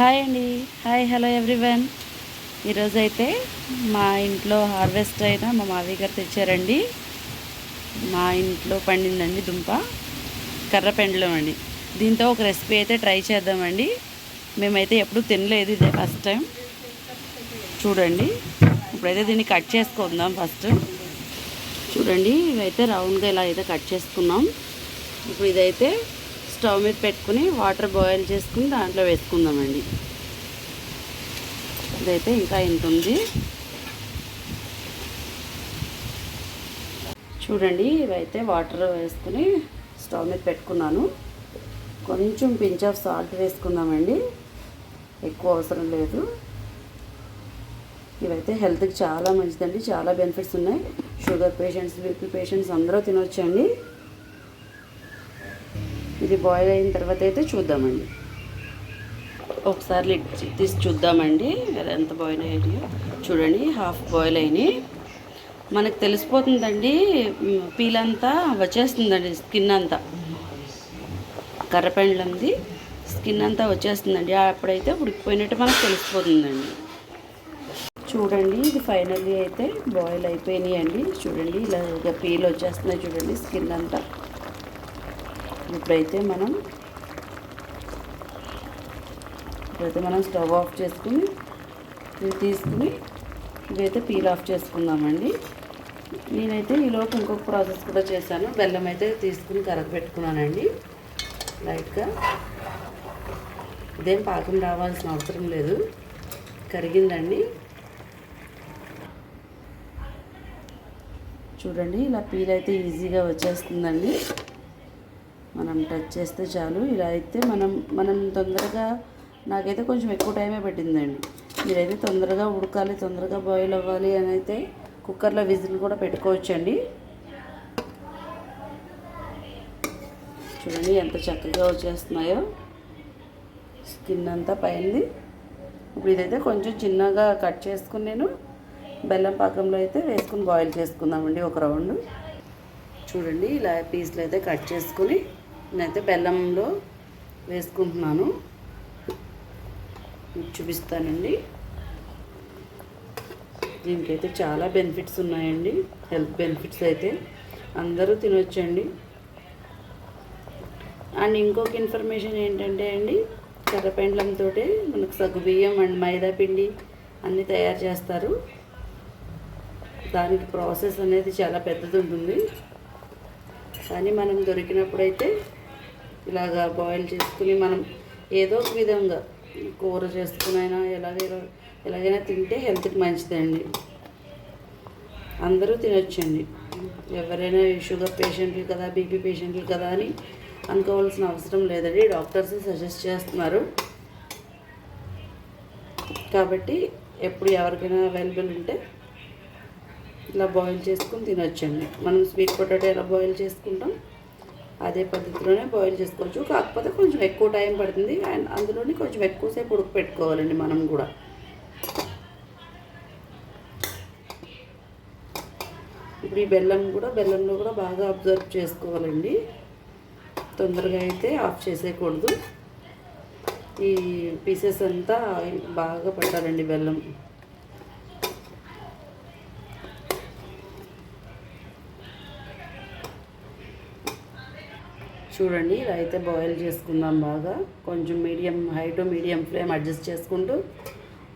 Hi అండి. Hi hello everyone. ఈరోజు అయితే మా ఇంట్లో హార్వెస్ట్ అయిన మా మావి గారు తెచ్చారండి. మా ఇంట్లో పండిందండి దుంప. కర్ర పెండలం అండి. దీంతో ఒక రెసిపీ అయితే ట్రై చేద్దామండి. మేమైతే ఎప్పుడు తినలేదు ఇదే ఫస్ట్ టైం. చూడండి. ఇప్పుడైతే దీన్ని కట్ చేసుకుందాం ఫస్ట్. చూడండి ఇవైతే రౌండ్గా ఇలా అయితే కట్ చేసుకున్నాం. ఇప్పుడు ఇదైతే స్టవ్ మీద పెట్టుకుని వాటర్ బాయిల్ చేసుకుని దాంట్లో వేసుకుందామండి. ఇదైతే ఇంకా ఇంత ఉంది చూడండి ఇవైతే వాటర్ వేసుకుని స్టవ్ మీద పెట్టుకున్నాను. కొంచెం పించ్ ఆఫ్ సాల్ట్ వేసుకుందామండి. ఎక్కువ అవసరం లేదు. ఇవైతే హెల్త్కి చాలా మంచిదండి. చాలా బెనిఫిట్స్ ఉన్నాయి. షుగర్ పేషెంట్స్ బీపీ పేషెంట్స్ అందరూ తినొచ్చండి. ఇది బాయిల్ అయిన తర్వాత అయితే చూద్దామండి. ఒకసారి లిడ్ తీసి చూద్దామండి. అది ఎంత బాయిల్ అయ్యాయో చూడండి హాఫ్ బాయిల్ అయినాయి. మనకు తెలిసిపోతుందండి పీల్ అంతా వచ్చేస్తుందండి స్కిన్ అంతా. కర్రపెండ్లంది స్కిన్ అంతా వచ్చేస్తుందండి. అప్పుడైతే ఉడికిపోయినట్టు మనకు తెలిసిపోతుందండి. చూడండి ఇది ఫైనల్లీ అయితే బాయిల్ అయిపోయినాయి అండి చూడండి ఇలా పీల్ వచ్చేస్తున్నాయి చూడండి స్కిన్ అంతా. ఇప్పుడైతే మనం ఇప్పుడైతే మనం స్టవ్ ఆఫ్ చేసుకుని ఇవి తీసుకుని ఇవైతే పీల్ ఆఫ్ చేసుకుందామండి. నేనైతే ఈలోపు ఇంకొక ప్రాసెస్ కూడా చేశాను. బెల్లం అయితే తీసుకుని కరగబెట్టుకున్నానండి లైట్గా. ఇదేం పాకం రావాల్సిన అవసరం లేదు. కరిగిందండి. చూడండి ఇలా పీల్ అయితే ఈజీగా వచ్చేస్తుందండి. మనం టచ్ చేస్తే చాలు. ఇలా అయితే మనం మనం తొందరగా నాకైతే కొంచెం ఎక్కువ టైమే పెట్టిందండి. మీరైతే తొందరగా ఉడకాలి తొందరగా బాయిల్ అవ్వాలి అని అయితే కుక్కర్లో విజిల్ కూడా పెట్టుకోవచ్చండి. చూడండి ఎంత చక్కగా వచ్చేస్తున్నాయో. స్కిన్ అంతా పైంది. ఇప్పుడు ఇదైతే కొంచెం చిన్నగా కట్ చేసుకుని నేను బెల్లం పాకంలో అయితే వేసుకుని బాయిల్ చేసుకుందామండి ఒక రౌండ్. చూడండి ఇలా పీస్లు అయితే కట్ చేసుకుని నేనైతే బెల్లంలో వేసుకుంటున్నాను. చూపిస్తానండి. దీనికైతే చాలా బెనిఫిట్స్ ఉన్నాయండి. హెల్త్ బెనిఫిట్స్ అయితే అందరూ తినొచ్చండి. అండ్ ఇంకొక ఇన్ఫర్మేషన్ ఏంటంటే అండి కర్రపెండ్లంతో మనకు సగ్గుబియ్యం అండ్ మైదా పిండి అన్నీ తయారు చేస్తారు. దానికి ప్రాసెస్ అనేది చాలా పెద్దది ఉంటుంది. కానీ మనం దొరికినప్పుడైతే ఇలాగా బాయిల్ చేసుకుని మనం ఏదో ఒక విధంగా కూర చేసుకునైనా ఎలాగైనా ఎలాగైనా తింటే హెల్త్కి మంచిదండి. అందరూ తినొచ్చండి. ఎవరైనా షుగర్ పేషెంట్లు కదా బీపీ పేషెంట్లు కదా అని అనుకోవాల్సిన అవసరం లేదండి. డాక్టర్స్ సజెస్ట్ చేస్తున్నారు. కాబట్టి ఎప్పుడు ఎవరికైనా అవైలబుల్ ఉంటే ఇలా బాయిల్ చేసుకుని తినొచ్చండి. మనం స్వీట్ పొటాటో ఎలా బాయిల్ చేసుకుంటాం? అదే పద్ధతిలోనే బాయిల్ చేసుకోవచ్చు. కాకపోతే కొంచెం ఎక్కువ టైం పడుతుంది. అండ్ అందులోని కొంచెం ఎక్కువసేపు ఉడక పెట్టుకోవాలండి మనం కూడా. ఇప్పుడు ఈ బెల్లం కూడా బెల్లంలో కూడా బాగా అబ్జర్వ్ చేసుకోవాలండి. తొందరగా అయితే ఆఫ్ చేసేయకూడదు. ఈ పీసెస్ అంతా బాగా పట్టాలండి బెల్లం. చూడండి ఇలా అయితే బాయిల్ చేసుకుందాం బాగా. కొంచెం medium height medium flame adjust చేసుకుంటూ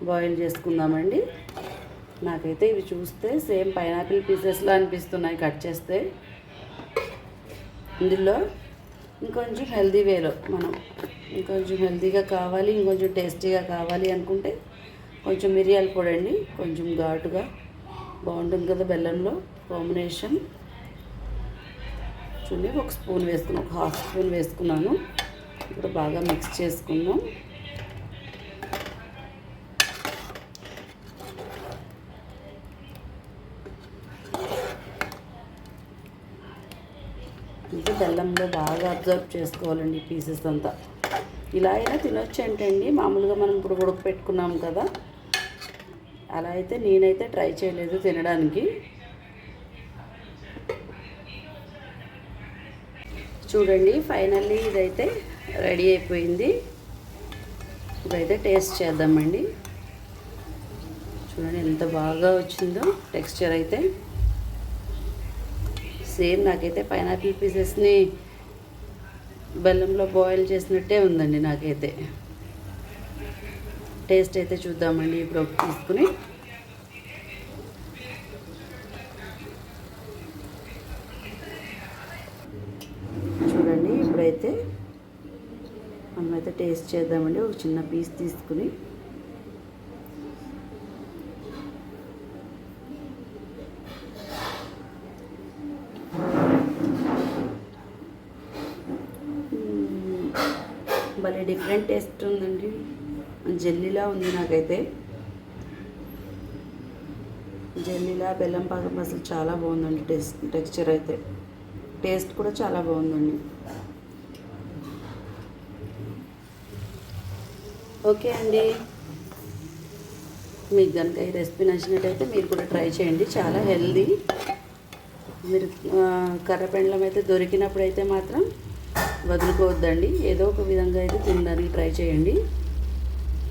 బాయిల్ చేసుకుందామండి. నాకైతే ఇవి చూస్తే సేమ్ పైనాపిల్ పీసెస్లో అనిపిస్తున్నాయి కట్ చేస్తే. ఇందులో ఇంకొంచెం హెల్దీ వేలో మనం ఇంకొంచెం హెల్దీగా కావాలి ఇంకొంచెం టేస్టీగా కావాలి అనుకుంటే కొంచెం మిరియాలు పొడండి కొంచెం ఘాటుగా బాగుంటుంది కదా బెల్లంలో కాంబినేషన్. చూడండి ఒక స్పూన్ వేసుకున్నాను ఒక హాఫ్ స్పూన్ వేసుకున్నాను. ఇప్పుడు బాగా మిక్స్ చేసుకుందాం. ఇంకా బెల్లంలో బాగా అబ్జర్వ్ చేసుకోవాలండి పీసెస్ అంతా. ఇలా అయినా తినొచ్చు ఏంటండి మామూలుగా మనం ఇప్పుడు ఉడకపెట్టుకున్నాం కదా. అలా అయితే నేనైతే ట్రై చేయలేదు తినడానికి. చూడండి ఫైనల్లీ ఇదైతే రెడీ అయిపోయింది. ఇప్పుడైతే టేస్ట్ చేద్దామండి. చూడండి ఎంత బాగా వచ్చిందో టెక్స్చర్ అయితే. సేమ్ నాకైతే పైనాపిల్ పీసెస్ని బెల్లంలో బాయిల్ చేసినట్టే ఉందండి నాకైతే. టేస్ట్ అయితే చూద్దామండి ఇప్పుడు ఒకటి తీసుకుని అయితే మనమైతే టేస్ట్ చేద్దామండి. ఒక చిన్న పీస్ తీసుకుని భలే డిఫరెంట్ టేస్ట్ ఉందండి. జెల్లీలా ఉంది నాకైతే. జెల్లీలా బెల్లం పాకం అసలు చాలా బాగుందండి టేస్ట్ టెక్స్చర్ అయితే. టేస్ట్ కూడా చాలా బాగుందండి. ఓకే అండి. మీకు కనుక ఈ రెసిపీ నచ్చినట్టయితే మీరు కూడా ట్రై చేయండి. చాలా హెల్దీ. మీరు కర్రపెండలం అయితే దొరికినప్పుడు అయితే మాత్రం వదులుకోవద్దండి. ఏదో ఒక విధంగా అయితే తినడానికి ట్రై చేయండి.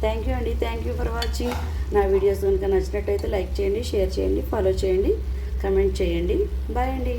థ్యాంక్ యూ అండి. Thank you for watching. నా వీడియోస్ కనుక నచ్చినట్టయితే లైక్ చేయండి షేర్ చేయండి ఫాలో చేయండి కమెంట్ చేయండి. బాయ్ అండి.